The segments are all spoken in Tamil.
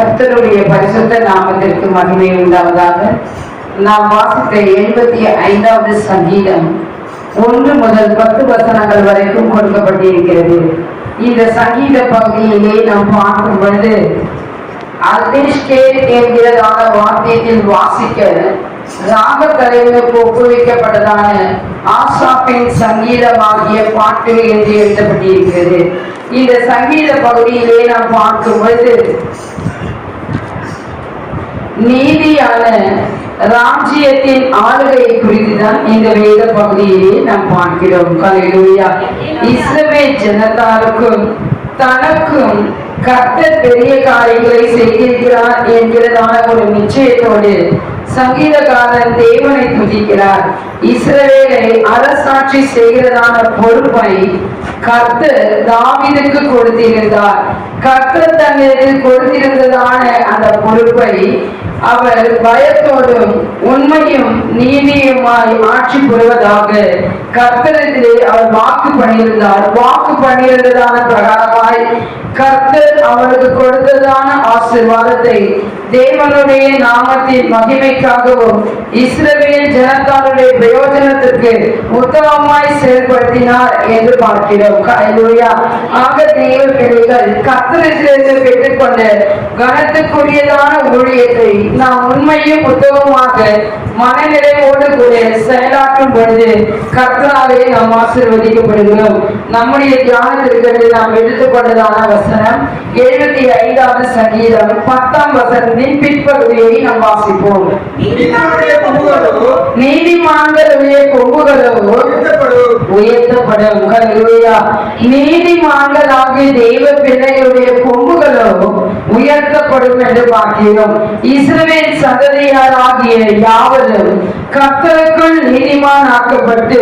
கர்த்தருடைய பரிசுத்த நாமத்திற்கு மகிமை உண்டாவதாக. நாம் வாசித்த எழுபத்தி ஐந்தாவது சங்கீதம் ஒன்று முதல் பத்து வசனங்கள் வரைக்கும் கொடுக்கப்பட்டிருக்கிறது. இந்த சங்கீத பகுதியிலே நாம் பார்க்கும் பொழுது அல்டிஷ்கேட் என்கிறதான வாத்தியத்தில் வாசிக்க ராக தலைவருக்கு ஒப்புவிக்கப்பட்டதான ஆசாப்பின் சங்கீதமாகிய பாட்டு என்று எழுதப்பட்டிருக்கிறது. இந்த சங்கீத பகுதியிலே நாம் பார்க்கும் பொழுது நீதியான ராஜ்யத்தின் ஆளுகையை குறித்துதான் இந்த வேத பகுதியிலே நாம் பார்க்கிறோம். கலையிலா இஸ்ரவேல் ஜனத்தாருக்கும் தனக்கும் கர்த்தர் பெரிய காரியங்களை செய்திருக்கிறார் என்கிறதான ஒரு நிச்சயத்தோடு சங்கீதக்காரன் தேவனை துதிக்கிறார். இஸ்ரவேலை அரசாட்சி செய்கிறதான பொறுப்பை கர்த்தர் தாவீதுக்கு கொடுத்திருந்தார். கர்த்தர் தங்களுக்கு கொடுத்திருந்ததான அந்த பொறுப்பை அவர் பயத்தோடும் உண்மையும் நீதியுமாய் ஆட்சி புரிவதாக கர்த்தரத்திலே அவர் வாக்கு பண்ணியிருந்தார். வாக்கு பண்ணியிருந்ததான பிரகாரமாய் கர்த்தர் அவருக்கு கொடுத்ததான ஆசிர்வாதத்தை தேவனுடைய நாமத்தின் மகிமைக்காகவும் இஸ்ரவேல் ஜனத்தாருடைய பிரயோஜனத்திற்கு உத்தமமாய் செயல்படுத்தினார் என்று பார்க்கிறோம். ஆக தேவ பிள்ளைகள் கர்த்தரிலிருந்து பெற்றுக்கொண்ட கனத்துக்குரியதான ஊழியத்தை நாம் உண்மையும் உத்தமமாக மனநிறைவோடு கூட செயலாற்றும் பொழுது கர்த்தராலே நாம் ஆசீர்வதிக்கப்படுகிறோம். நம்முடைய தியானத்திற்கு நாம் எடுத்துக்கொண்டதான வசனம் எழுபத்தி ஐந்தாவது சங்கீதம் பத்தாம் வசனம் வாசிப்போம் நீதிமானுடைய கொம்புகளோ நீதிமான்களுடைய கொம்புகளோ உயர்த்தப்படும். ஹalleluya. நீதிமான்களாகிய தெய்வ பிள்ளைகளுடைய கொம்புகளோ உயர்த்தப்படும் என்று பார்க்கிறோம். இஸ்ரவேல் சந்ததியாராகிய யாவரும் கத்தருக்குள் நீதிமான் ஆக்கப்பட்டு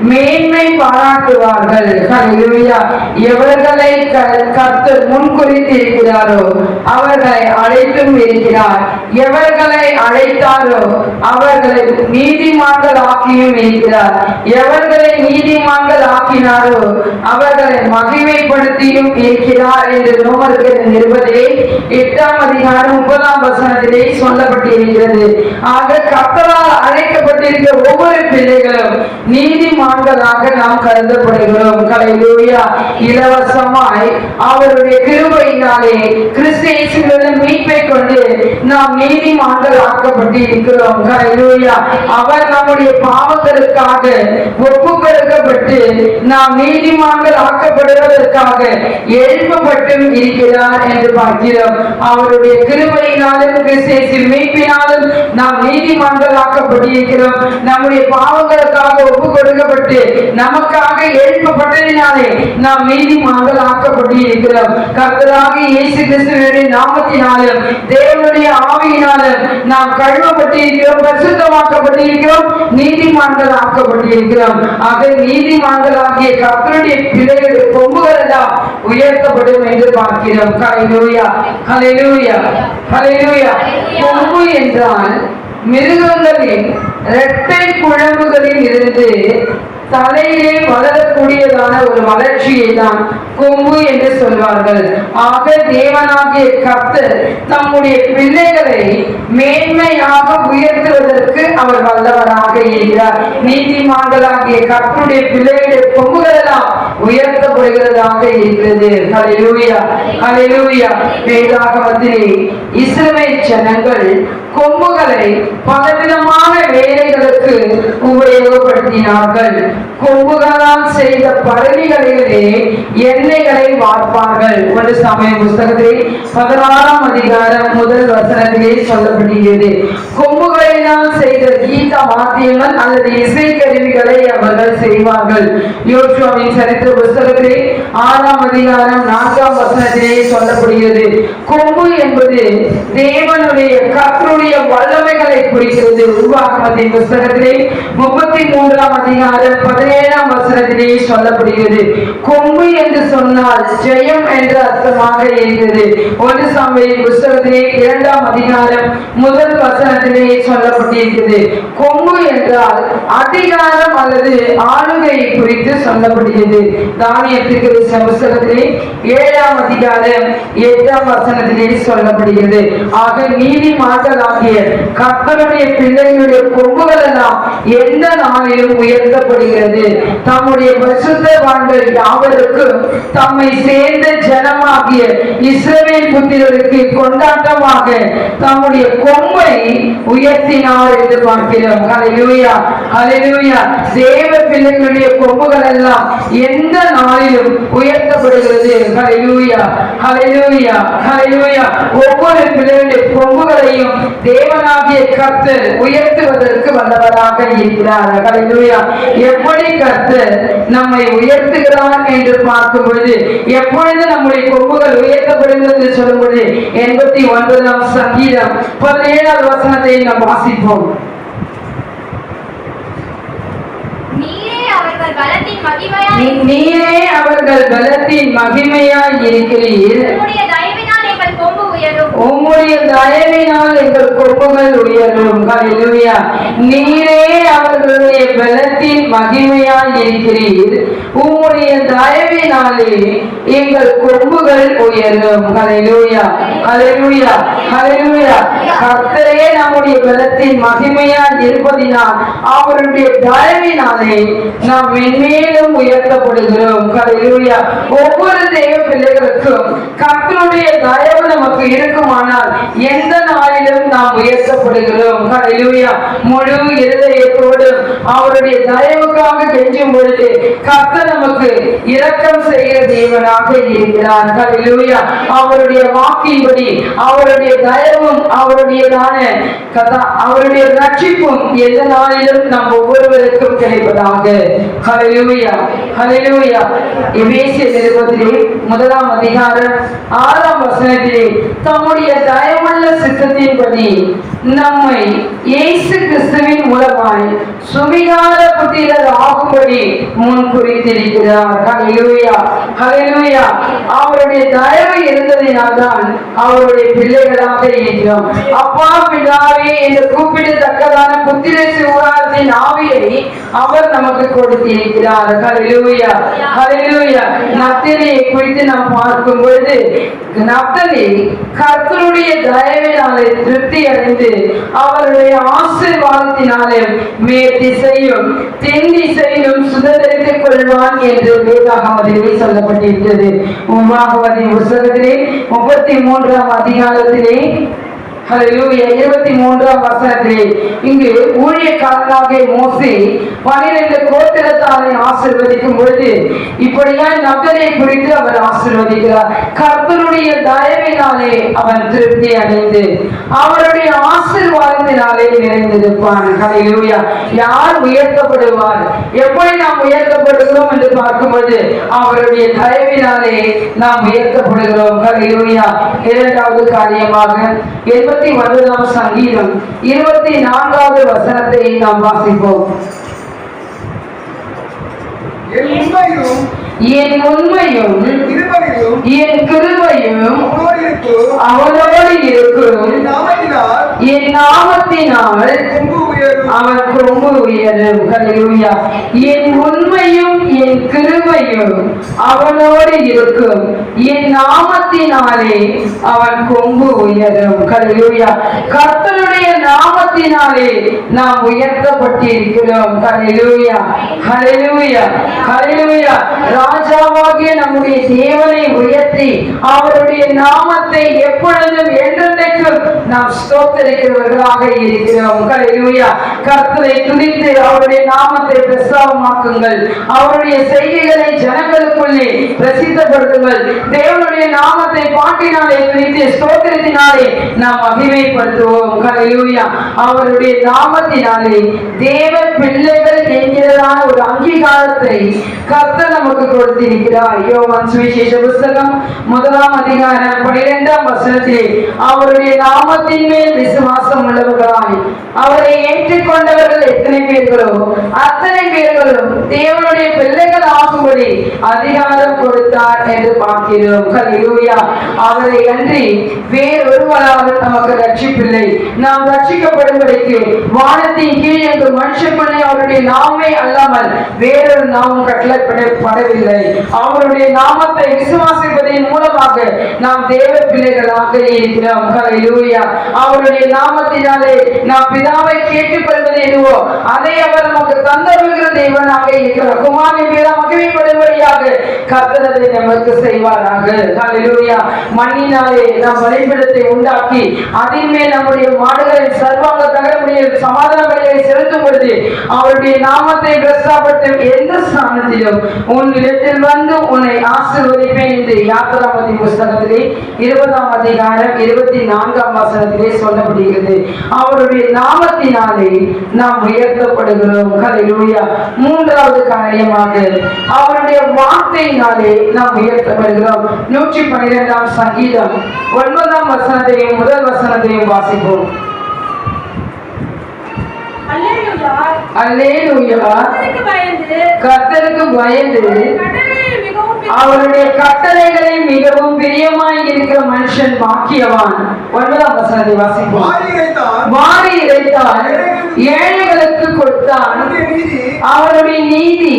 மேன்மை பாராட்டுவார்கள். எவர்களை க- கர்த்தர் முன்குறித்திருக்கிறாரோ அவர்களை அழைத்தும் இருக்கிறார். எவர்களை அழைத்தாரோ அவர்களை நீதிமான்கள் ஆக்கியும் இருக்கிறார். எவர்களை நீதிமான்கள் ஆக்கினாரோ அவர்களை மகிமைப்படுத்தியும் இருக்கிறார் என்று ரோமருக்கு நிறுவதே எட்டாம் அதிகாரம் முப்பதாம் வசனத்திலே சொல்லப்பட்டிருக்கிறது. ஆக கத்தரால் அழைக்கப்பட்டிருக்கிற ஒவ்வொரு பிள்ளைகளும் நீதிமான்களாக நாம் கருதப்படுகிறோம். கலைலூயா இலவசமாய் அவருடைய கிருபையினாலே கிறிஸ்தியேசுகளின் மீட்பை கொண்டு நாம் நீதிமான்கள் ஆக்கப்பட்டு இருக்கிறோம் கலைலூயா அவர் நம்முடைய பாவங்களுக்காக ஒப்பு கொடுக்கப்பட்டு நாம் நீதிமான்கள் ஆக்கப்படுவதற்காக எழுப்பப்பட்டும் இருக்கிறார் என்று பார்க்கிறோம். அவருடைய கிருபையினாலும் கிறிஸ்தியேசின் மீட்பினாலும் நாம் நீதிமன்றமாக்கப்பட்டிருக்கிறோம் நம்முடைய பாவங்களுக்காக ஒப்பு கொடுக்கப்பட்டு நமக்காக எழுப்பப்பட்டதினாலே நாம் நீதிமான்கள் ஆக்கப்பட்டிருக்கிறோம் கர்த்தராக இயேசு கிறிஸ்துவினுடைய நாமத்தினாலும் தேவனுடைய ஆவியினாலும் நாம் கழுவப்பட்டிருக்கிறோம் பரிசுத்தமாக்கப்பட்டிருக்கிறோம் நீதிமான்கள் ஆக்கப்பட்டிருக்கிறோம் ஆக நீதிமான்கள் ஆகிய கர்த்தருடைய பிள்ளைகளுடைய கொம்புகள் எல்லாம் உயர்த்தப்படும் என்று பார்க்கிறோம். ஹalleluya கொம்பு என்றால் மிருகங்களின் இரட்டை குழம்புகளில் இருந்து தலையிலே வளரக்கூடியதான ஒரு வளர்ச்சியை தான் கொம்பு என்று சொல்வார்கள். ஆக தேவனாகிய கர்த்தர் தம்முடைய பிள்ளைகளை மேன்மையாக உயர்த்துவதற்கு அவர் வல்லவராக இருக்கிறார். நீதிமான்களாகிய கர்த்தருடைய பிள்ளைகளுடைய கொம்புகள் எல்லாம் உயர்த்தப்படுகிறதாக இருக்கிறது. ஹalleluya ஹalleluya வேதாகமத்திலே இசுமை ஜனங்கள் கொம்புகளை பலவிதமான வேலைகளுக்கு உபயோகப்படுத்தினார்கள். கொம்புகளால் செய்த பறவைகளிலே எண்ணெய்களை வார்ப்பார்கள். ஒரு சமய புஸ்தகத்திலே பதினாறாம் அதிகாரம் முதல் வசனத்திலே சொல்லப்படுகிறது கொம்புகள் கீத வாத்தியங்கள் அல்லது அவர்கள் செய்வார்கள். யோசுவாவின் சரித்திர புஸ்தகத்திலே ஆறாம் அதிகாரம் நான்காம் சொல்லப்படுகிறது. கொம்பு என்பது தேவனுடைய வல்லமைகளை குறிக்கிறது. புஸ்தகத்திலே முப்பத்தி மூன்றாம் அதிகாரம் பதினேழாம் வசனத்திலேயே சொல்லப்படுகிறது. கொம்பு என்று சொன்னால் ஜெயம் என்று அர்த்தமாக இருந்தது ஒன்று சாமியின் புஸ்தகத்திலே இரண்டாம் அதிகாரம் முதல் வசனத்திலேயே சொல்லப்பட்டிருக்கிறது. கொம்பு என்றால் அதிகாரம் அல்லது ஆளுகை குறித்து சொல்லப்படுகிறது. தானியத்துக்கு புஸ்தகத்திலே ஏழாம் அதிகாரம் எட்டாம் வசனத்திலே சொல்லப்படுகிறது. ஆக நீதிமான்களாகிய கர்த்தருடைய பிள்ளைகளுடைய கொம்புகள் எல்லாம் எந்த நாளிலும் உயர்த்தப்படுகிறது. தம்முடைய பரிசுத்தவான்கள் யாவருக்கும் தம்மை சேர்ந்த ஜனமாகிய இஸ்ரவேல் புத்திரருக்கு கொண்டாட்டமாக தம்முடைய கொம்பை உயர்த்தினார் என்று என்று பார்க்கிறோம் ஹalleluya ஹalleluya தேவ பிள்ளைகளுடைய கொம்புகள் எல்லாம் எந்த நாளிலும் உயர்த்தப்படுகிறது. ஹalleluya ஹalleluya ஹalleluya ஒவ்வொரு பிள்ளைகளுடைய கொம்புகளையும் தேவனாகிய கர்த்தர் உயர்த்துவதற்கு வல்லவராக இருக்கிறார். ஹalleluya எப்படி கர்த்தர் நம்மை உயர்த்துகிறார் என்று பார்க்கும் பொழுது எப்பொழுது நம்முடைய கொம்புகள் உயர்த்தப்படுகிறது என்று சொல்லும் பொழுது எண்பத்தி ஒன்பதாம் சங்கீதம் பதினேழாவது வசனத்தை நாம் வாசிப்போம். நீரே அவர்கள் பலத்தின் மகிமையாய் இருக்கிறீர். உம்முடைய தயவினால் எங்கள் கொம்புகள் உயரும். ஹalleluya நீரே அவர்களுடைய பலத்தின் மகிமையாய் இருக்கிறீர். உம்முடைய தயவினாலே எங்கள் கொம்புகள் உயரும். அலையூயா அலையூயா அலையூயா கர்த்தரே நம்முடைய பலத்தின் மகிமையா இருப்பதினால் அவருடைய தயவினாலே நாம் மென்மேலும் உயர்த்தப்படுகிறோம். ஹalleluya. ஒவ்வொரு தெய்வ பிள்ளைகளுக்கும் கர்த்தருடைய தயவு நமக்கு இருக்குமானால் எந்த நாளிலும் நாம் உயர்த்தப்படுகிறோம். ஹalleluya. முழு இருதயத்தோடு அவருடைய தயவுக்காக கெஞ்சும் பொழுது கர்த்தர் நமக்கு இரக்கம் செய்கிற தேவனாக இருக்கிறார். ஹalleluya. அவருடைய வாக்கின்படி அவருடைய தயவும் அவருடையதான கதா அவருடைய ரட்சிப்பும் எந்த நாளிலும் நம் ஒவ்வொருவருக்கும் கிடைப்பதாக. ஹalleluya. ஹalleluya. எபேசிய நிருபத்திலே முதலாம் அதிகாரம் ஆறாம் வசனத்திலே தம்முடைய தயவுள்ள சித்தத்தின்படி நம்மை இயேசு கிறிஸ்துவின் மூலமாய் சுவிகார புத்திரர் ஆகும்படி முன் குறித்திருக்கிறார். ஹalleluya. ஹalleluya அவருடைய தயவு இருந்ததினால் தான் அவருடைய பிள்ளைகளாக இருக்கிறோம். அப்பா பிதாவே என்று கூப்பிடத்தக்கதான புத்திர சிவாரத்தின் ஆவியை அவர் நமக்கு கொடுத்திருக்கிறார் ஹalleluya ஹalleluya நத்தனையை குறித்து நாம் பார்க்கும் பொழுது நத்தனை கர்த்தருடைய தயவினாலே திருப்தி அடைந்து அவருடைய ஆசீர்வாதத்தினாலே மேல் திசையும் தென் திசையிலும் சுதந்திரித்துக் கொள்வான் என்று வேதாகமதில் சொல்லப்பட்டிருக்கிறது. உமாகமதி புஸ்தகத்திலே முப்பத்தி மூன்றாம் அதிகாரத்திலே இருபத்தி மூன்றாம் வசனத்திலே இங்கு ஊழியக்காரனாகிய மோசி பனிரெண்டு கோத்திரத்தாரை ஆசிர்வதிக்கும் பொழுது இப்படியாய் நகரை குறித்து அவர் ஆசிர்வதிக்கிறார். கர்த்தருடைய தயவினாலே அவன் திருப்தி அடைந்து அவருடைய ஆசிர்வாதத்தினாலே நிறைந்திருப்பான். கலையூயா யார் உயர்த்தப்படுவார்? எப்படி நாம் உயர்த்தப்படுகிறோம் என்று பார்க்கும்போது அவருடைய தயவினாலே நாம் உயர்த்தப்படுகிறோம். கலையூயா இரண்டாவது காரியமாக எண்பத்தி ஒன்பதாம் சங்கீதம் இருபத்தி நான்காவது வசனத்தை நாம் வாசிப்போம். என் உண்மையும் என் கிருபையும் அவனோடு இருக்கும். என் நாமத்தினால் அவன் கொம்பு உயரும். என் என் கிருபையும் அவனோடு இருக்கும். என் நாமத்தினாலே அவன் கொம்பு உயரும். ஹalleluya கர்த்தருடைய நாமத்தினாலே நாம் உயர்த்தப்பட்டிருக்கிறோம். கலையூயா கலையூயா கலையூயா ராஜாவாகிய நம்முடைய தேவனை உயர்த்தி அவருடைய நாமத்தை எப்பொழுதும் என்றென்றைக்கும் நாம் ஸ்தோத்தரிக்கிறவர்களாக இருக்கிறோம். கலையூயா கர்த்தரை துணித்து அவருடைய நாமத்தை பிரஸ்தாபமாக்குங்கள் அவருடைய செய்கைகளை ஜனங்களுக்குள்ளே பிரசித்தப்படுத்துங்கள். தேவனுடைய நாமத்தை பாட்டினாலே குறித்து ஸ்தோத்திரத்தினாலே நாம் மகிமைப்படுத்துவோம் கலையூயா அவருடைய நாமத்தினாலே தேவ பிள்ளைகள் என்கிறதான ஒரு அங்கீகாரத்தை கர்த்த நமக்கு கொடுத்திருக்கிறார். யோவான் சுவிசேஷ புஸ்தகம் முதலாம் அதிகாரம் பனிரெண்டாம் வசனத்திலே அவருடைய நாமத்தின் மேல் விசுவாசம் உள்ளவர்களாய் அவரை ஏற்றுக்கொண்டவர்கள் எத்தனை பேர்களோ அத்தனை பேர்களும் தேவனுடைய பிள்ளைகள் ஆகும்படி அதிகாரம் கொடுத்தார் என்று பார்க்கிறோம். ஹalleluya. அவரை அன்றி வேறொருவராக நமக்கு ரட்சிப்பில்லை. நாம் ரட்சிக்கப்படும்படிக்கு வானத்தின் கீழ் என்று மனுஷப்பனை அவருடைய நாமே அல்லாமல் வேறொரு நாமம் கட்டளைப்படவில்லை அவருடைய நாமத்தை விசுவாசிப்பதன் மூலமாக நாம் தேவ பிள்ளைகளாக இருக்கிறோம். ஹalleluya. அவருடைய நாமத்தினாலே நாம் பிதாவை கேட்டுக்கொள்வது எதுவோ அதை அவர் நமக்கு தந்தருகிற தேவனாக இருக்கிறார். குமாரின் பேர மகிமைப்படும்படியாக கர்த்தரதை நமக்கு செய்வாராக. ஹalleluya மண்ணினாலே நாம் வழிபடத்தை உண்டாக்கி அதின் மேல் நம்முடைய மாடுகளை சர்வாங்க தகரமுடைய சமாதான பலியை செலுத்தும் பொழுது அவருடைய நாமத்தை பிரஸ்தாபட்டும் எந்த ஸ்தானத்திலும் உன் இடத்தில் வந்து உன்னை ஆசிர்வதிப்பேன் என்று யாத்திராமதி புஸ்தகத்திலே இருபதாம் அதிகாரம் இருபத்தி நான்காம் வசனத்திலே சொல்லப்படுகிறது. அவருடைய நாமத்தினாலே நாம் உயர்த்தப்படுகிறோம். ஹalleluya மூன்றாவது காரியமாக அவருடைய வார்த்தையினாலே நாம் உயர்த்தப்படுகிறோம். நூற்றி பன்னிரெண்டாம் சங்கீதம். ஒன்பதாம் வசனத்தையும் முதல் வசனத்தையும் வாசிப்போம். பயந்து. அவருடைய கட்டளைகளை மிகவும் பிரியமாய் இருக்கிற மனுஷன் பாக்கியவான். ஒன்பதாம் வசனத்தை வாசிப்போம். வாரி ஏழைகளுக்கு கொடுத்தான். அவருடைய நீதி.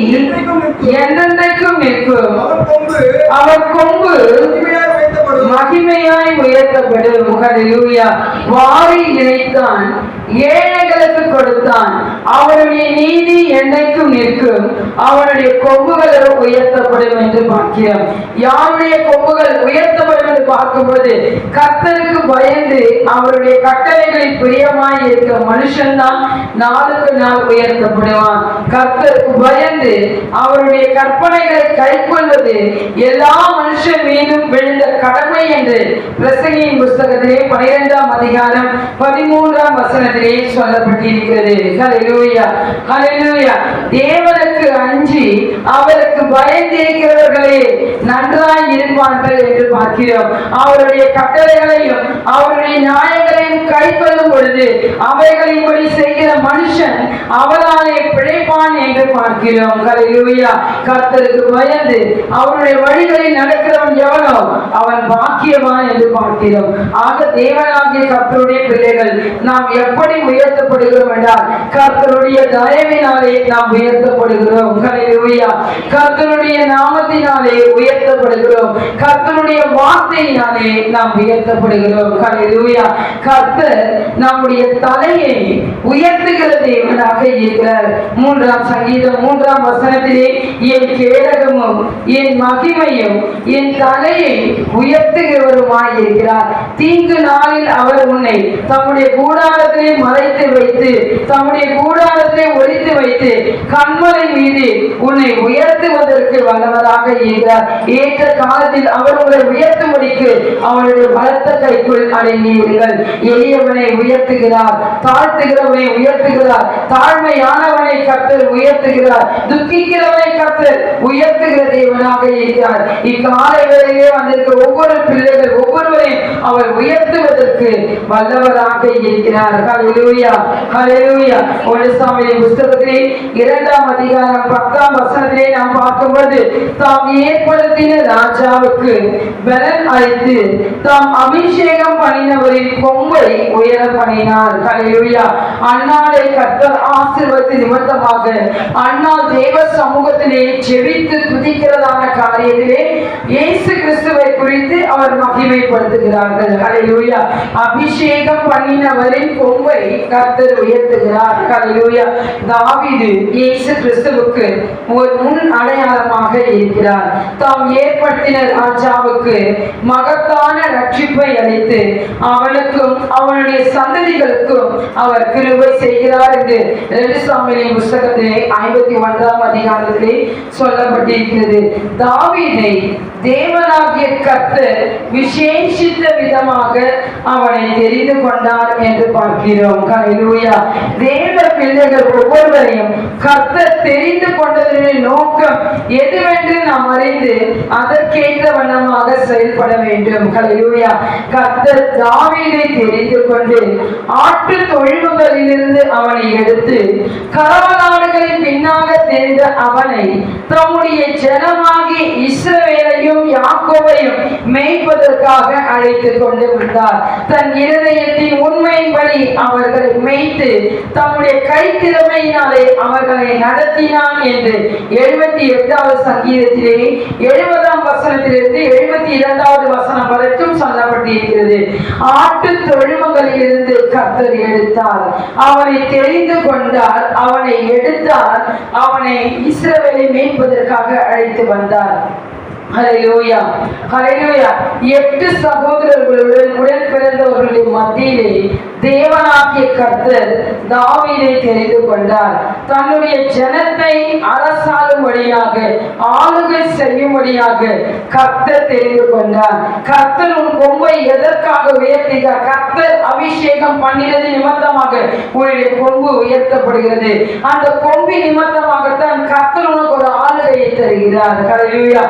என்றென்றைக்கும் நிற்கும். அவர் கொம்பு. அவர் கொம்பு. மகிமையாய் வைக்கப்படும் மகிமையாய் உயர்த்தப்படும். ஹalleluya. வாரி இணைத்தான் ஏழைகளுக்கு கொடுத்தான். அவருடைய நீதி என்றைக்கும் நிற்கும். அவனுடைய கொம்புகள் உயர்த்தப்படும் என்று பார்க்கிறோம் யாருடைய கொம்புகள் உயர்த்தப்படும் என்று பார்க்கும்போது கத்தருக்கு பயந்து அவருடைய கட்டளைகளில் பிரியமாய் இருக்கிற மனுஷன்தான் நாளுக்கு நாள் உயர்த்தப்படுவான். கத்தருக்கு பயந்து அவருடைய கற்பனைகளை கைக்கொள்வது எல்லா மனுஷன் மீதும் விழுந்த கடன் கடமை என்று பிரசங்கியின் புஸ்தகத்திலே பனிரெண்டாம் அதிகாரம் பதிமூன்றாம் வசனத்திலே சொல்லப்பட்டிருக்கிறது. தேவனுக்கு அஞ்சி அவருக்கு பயந்திருக்கிறவர்களே நன்றாய் இருப்பார்கள் என்று பார்க்கிறோம். அவருடைய கட்டளைகளையும் அவருடைய நியாயங்களையும் கைக்கொள்ளும் பொழுது அவைகளின்படி செய்கிற மனுஷன் அவளாலே பிழைப்பான் என்று பார்க்கிறோம். ஹalleluya. கர்த்தருக்கு பயந்து அவருடைய வழிகளில் நடக்கிறவன் எவனோ அவன் பாக்கியவான் என்று ஆக தேவனாகிய கர்த்தருடைய பிள்ளைகள் நாம் எப்படி உயர்த்தப்படுகிறோம் என்றால் கர்த்தருடைய தயவினாலே நாம் உயர்த்தப்படுகிறோம். கர்த்தருடைய நாமத்தினாலே உயர்த்தப்படுகிறோம். கர்த்தருடைய வார்த்தையினாலே நாம் உயர்த்தப்படுகிறோம். ஹalleluya கர்த்தர் நம்முடைய தலையை உயர்த்துகிற தேவனாக இருக்கிறார். மூன்றாம் சங்கீதம் மூன்றாம் வசனத்திலே என் கேடகமும் என் மகிமையும் என் தலையை உயர்த்த இருக்கிறார்? தீங்கு நாளில் அவர் உன்னை தம்முடைய கூடாரத்திலே மறைத்து வைத்து தம்முடைய கூடாரத்திலே ஒழித்து வைத்து கண்மலை மீது உன்னை உயர்த்துவதற்கு வல்லவராக இருக்கிறார். ஏற்ற காலத்தில் அவர் உங்களை உயர்த்தும்படிக்கு அவனுடைய பலத்த கைக்குள் அடங்கியிருங்கள். எளியவனை உயர்த்துகிறார் தாழ்த்துகிறவனை உயர்த்துகிறார் தாழ்மையானவனை கர்த்தர் உயர்த்துகிறார் துக்கிக்கிறவனை கர்த்தர் உயர்த்துகிற தேவனாக இருக்கிறார். இக்காலை வேளையிலே வந்திருக்கிற ஒவ்வொரு பிள்ளைகள் ஒவ்வொருவரையும் அவர் உயர்த்துவதற்கு வல்லவராக இருக்கிறார். ஹalleluya ஹalleluya. ஒலிசாமியின் புஸ்தகத்திலே இரண்டாம் அதிகாரம் பத்தாம் வசனத்திலே நாம் பார்க்கும்போது தாம் ஏற்படுத்தின ராஜாவுக்கு பலன் அளித்து தாம் அபிஷேகம் பண்ணினவரின் கொம்பை உயர பண்ணினார். ஹalleluya. அன்னாளை கர்த்தர் ஆசீர்வதி நிமித்தமாக அண்ணா தேவ சமூகத்திலே செவித்து துதிக்கிறதான காரியத்திலே இயேசு கிறிஸ்துவை குறித்து அவர் மகிமைப்படுத்துகிறார்கள். அலையூயா அபிஷேகம் பண்ணினவரின் கொம்பை கர்த்தர் உயர்த்துகிறார். ஹalleluya தாவிது இயேசு கிறிஸ்துவுக்கு ஒரு முன் அடையாளமாக இருக்கிறார். தாம் ஏற்படுத்தின ராஜாவுக்கு மகத்தான ரட்சிப்பை அளித்து அவனுக்கும் அவனுடைய சந்ததிகளுக்கும் அவர் கிருவை செய்கிறார் என்று ரெண்டு சாமியின் புஸ்தகத்திலே ஐம்பத்தி ஒன்றாம் அதிகாரத்திலே சொல்லப்பட்டிருக்கிறது. தாவீதை தேவனாகிய கத்து விசேஷித்த விதமாக அவனை தெரிந்து கொண்டார் என்று பார்க்கிறோம். தேவ பிள்ளைகள் ஒவ்வொருவரையும் கத்த தெரிந்து கொண்டதனுடைய நோக்கம் எதுவென்று நாம் அறிந்து அதற்கேற்ற வண்ணமாக செயல்பட வேண்டும். கலையூயா கத்த தாவீதை தெரிந்து கொண்டு ஆற்று தொழுவங்களிலிருந்து அவனை எடுத்து கரவலாடுகளின் பின்னாக தெரிந்த அவனை தம்முடைய ஜனமாகி இஸ்ரவேலையும் யாக்கோவையும் மேய்ப்பதற்காக அழைத்துக் கொண்டு விட்டார். தன் இருதயத்தின் உண்மையின்படி அவர்களை மேய்த்து தம்முடைய கைத்திறமையினாலே அவர்களை நடத்தினான் என்று எழுபத்தி எட்டாவது சங்கீதத்திலே எழுபதாம் வசனத்திலிருந்து எழுபத்தி இரண்டாவது வசனம் வரைக்கும் சொல்லப்பட்டிருக்கிறது. ஆட்டு தொழுமங்களிலிருந்து கத்தர் எடுத்தார். அவனை தெரிந்து கொண்டார் அவனை எடுத்தார் அவனை இஸ்ரவேலை மீட்பதற்காக அழைத்து வந்தார். எட்டு சகோதரர்களுடன் உடன் பிறந்தவர்களுடைய மத்தியிலே தேவனாகிய கர்த்தர் தாவீதை தெரிந்து கொண்டார். தன்னுடைய ஜனத்தை அரசாளும்படியாக ஆளுகை செய்யும்படியாக கர்த்தர் தெரிந்து கொண்டார். கர்த்தர் உன் கொம்பை எதற்காக உயர்த்தினார் கர்த்தர் அபிஷேகம் பண்ணினது நிமித்தமாக உன்னுடைய கொம்பு உயர்த்தப்படுகிறது. அந்த கொம்பின் நிமித்தமாகத்தான் கர்த்தர் உனக்கு ஒரு ஆளுகையை தருகிறார். ஹalleluya.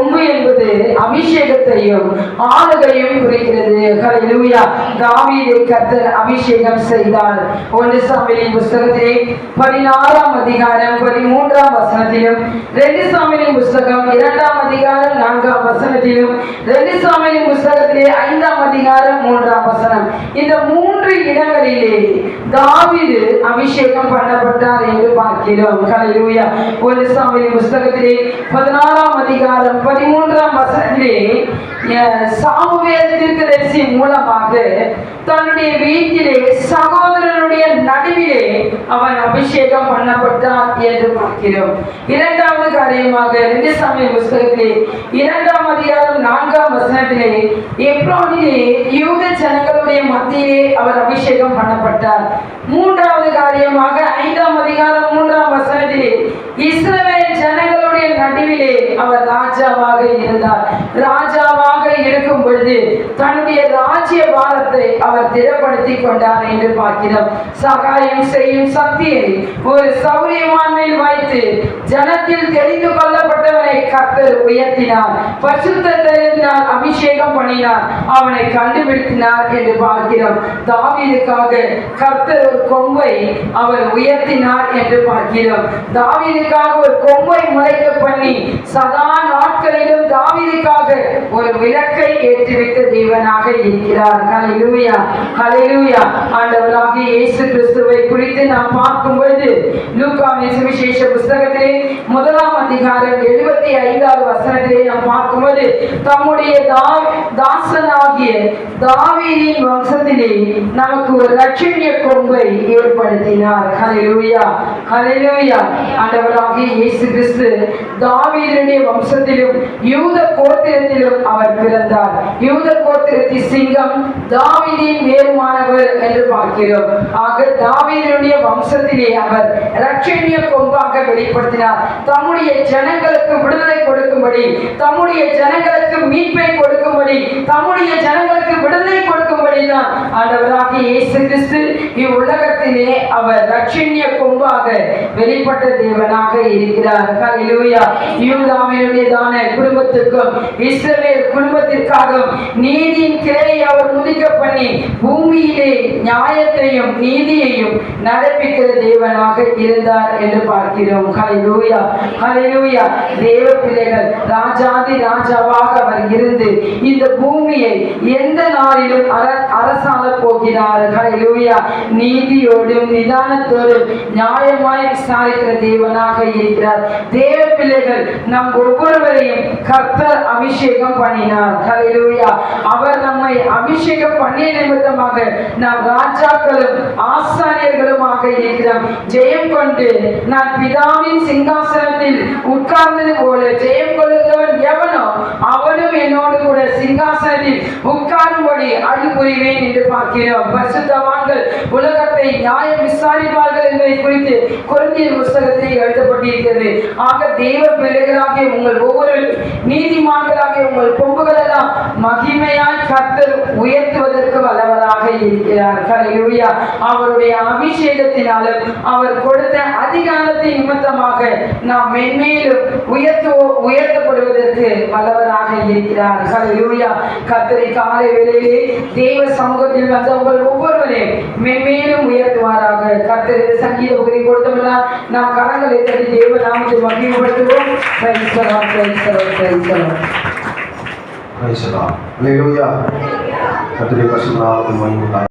கொம்பு என்பது அபிஷேகத்தையும் ஆளுகையும் குறிக்கிறது. ஹalleluya தாவீதை கர்த்தர் அபிஷேகம் செய்தார். ஒன்று சாமியின் புஸ்தகத்திலே பதினாறாம் அதிகாரம் பதிமூன்றாம் வசனத்திலும் ரெண்டு சாமியின் புஸ்தகம் இரண்டாம் அதிகாரம் நான்காம் வசனத்திலும் ரெண்டு சாமியின் புஸ்தகத்திலே ஐந்தாம் அதிகாரம் மூன்றாம் வசனம். இந்த மூன்று இடங்களிலே தாவீது அபிஷேகம் பண்ணப்பட்டார் என்று பார்க்கிறோம். ஹalleluya ஒன்று சாமியின் புஸ்தகத்திலே பதினாறாம் அதிகாரம் பதிமூன்றாம் வசனத்திலே சாமுவேல் தீர்க்கதரிசி மூலமாக தன்னுடைய வீட்டிலே சகோதரனுடைய நடுவிலே அவன் அபிஷேகம் பண்ணப்பட்டான் என்று பார்க்கிறோம். இரண்டாவது காரியமாக ரெண்டு சமய புஸ்தகத்திலே இரண்டாம் அதிகாரம் நான்காம் வசனத்திலே எப்ரோனிலே யூத ஜனங்களுடைய மத்தியிலே அவர் அபிஷேகம் பண்ணப்பட்டார். மூன்றாவது காரியமாக ஐந்தாம் அதிகாரம் மூன்றாம் வசனத்திலே இஸ்ரவேல் ஜனங்களுடைய நடுவிலே அவர் ராஜாவாக இருந்தார். ராஜாவாக இருக்கும் பொழுது தன்னுடைய ராஜ்ய பாரத்தை அவர் திடப்படுத்தி கொண்டார் என்று பார்க்கிறோம். சகாயம் செய்யும் சக்தியை ஒரு சௌரியமான்மையில் வைத்து ஜனத்தில் தெரிந்து கொள்ளப்பட்டவனை கத்தர் உயர்த்தினார். பரிசுத்தினால் அபிஷேகம் பண்ணினார். அவனை கண்டுபிடித்தினார் என்று பார்க்கிறோம். தாவீதுக்காக கர்த்தர் ஒரு கொம்பை அவர் உயர்த்தினார் என்று பார்க்கிறோம். தாவீதுக்காக ஒரு கொம்பை முளைக்க பண்ணி சதா நாட்களிலும் தாவிதுக்காக ஒரு விளக்கை ஏற்றிவிட்டு தேவனாக இருக்கிறார். ஹalleluya. ஹalleluya. ஆண்டவராக இயேசு கிறிஸ்து என்று நாம் பார்க்கும் பொழுது லூக்காவின் சுவிசேஷ புஸ்தகத்திலே முதலாம் அதிகாரம் எழுபத்தி ஐந்தாவது வசனத்திலே நாம் பார்க்கும்போது தம்முடைய தாசனாகிய தாவீரின் வம்சத்திலே நமக்கு ஒரு லட்சணிய கொம்பை ஏற்படுத்தினார். ஹalleluya ஹalleluya. ஆண்டவராகிய இயேசு கிறிஸ்து தாவீரனுடைய வம்சத்திலும் யூத கோத்திரத்திலும் அவர் பிறந்தார். யூத கோத்திரத்தின் சிங்கம் தாவீதின் வேறுமானவர் என்று பார்க்கிறோம். ஆக தாவீரனுடைய தாவீதுடைய வம்சத்திலே அவர் ரட்சணிய கொம்பாக வெளிப்படுத்தினார். தம்முடைய ஜனங்களுக்கு விடுதலை கொடுக்கும்படி தம்முடைய ஜனங்களுக்கு மீட்பை கொடுக்கும்படி தம்முடைய ஜனங்களுக்கு விடுதலை கொடுக்கும்படி தான் ஆண்டவராக இயேசு கிறிஸ்து இவ்வுலகத்திலே அவர் ரட்சணிய கொம்பாக வெளிப்பட்ட தேவனாக இருக்கிறார். ஹalleluya யூதாவினுடையதான குடும்பத்திற்கும் இஸ்ரவேல் குடும்பத்திற்காகவும் நீதியின் கிளையை அவர் முதிக்க பண்ணி பூமியிலே நியாயத்தையும் நீதியையும் நடப்பிக்கிற தேவனாக இருந்தார் என்று பார்க்கிறோம். ஹalleluya ஹalleluya தேவ பிள்ளைகள் ராஜாதி ராஜாவாக அவர் இருந்து இந்த பூமியை எந்த நாளிலும் அர- அரசாள போகிறார். ஹalleluya நீதியோடும் நிதானத்தோடும் நியாயமாய் விசாரிக்கிற தேவனாக இருக்கிறார். தேவ பிள்ளைகள் நம் ஒவ்வொருவரையும் கர்த்தர் அபிஷேகம் பண்ணினார். ஹalleluya அவர் நம்மை அபிஷேகம் பண்ணிய நிமித்தமாக நாம் ராஜாக்களும் ஆசாரியர்களும் ஆசாரியர்களுமாக இருக்கிறோம் ஜெயம் கொண்டு நான் பிதாவின் சிங்காசனத்தில் உட்கார்ந்தது போல ஜெயம் கொள்ளுகிறவன் எவனோ அவனும் என்னோடு கூட சிங்காசனத்தில் உட்காரும்படி அருள் புரிவேன் என்று பார்க்கிறோம். பரிசுத்தவான்கள் உலகத்தை நியாயம் விசாரிப்பார்கள் என்பதை குறித்து குழந்தையின் புஸ்தகத்தில் எழுதப்பட்டிருக்கிறது. ஆக தேவ பிள்ளைகளாகிய உங்கள் ஒவ்வொரு நீதிமான்களாகிய உங்கள் கொம்புகள் எல்லாம் மகிமையாய் கத்தர் உயர்த்துவதற்கு வல்லவராக இருக்கிறார். அவருடைய அவருடைய அபிஷேகத்தினாலும் அவர் கொடுத்த அதிகாரத்தை நிமித்தமாக நாம் மென்மேலும் உயர்த்து உயர்த்தப்படுவதற்கு வல்லவராக இருக்கிறார். ஹalleluya கத்திரி காலை வேளையிலே தேவ சமூகத்தில் வந்த உங்கள் ஒவ்வொருவரையும் மென்மேலும் உயர்த்துவாராக. கத்திரி சங்கீத உதவி கொடுத்தவர்களால் நாம் கரங்களை தடி தேவ நாமத்தை மகிமைப்படுத்துவோம். Praise the Lord, praise the கத்திரி praise the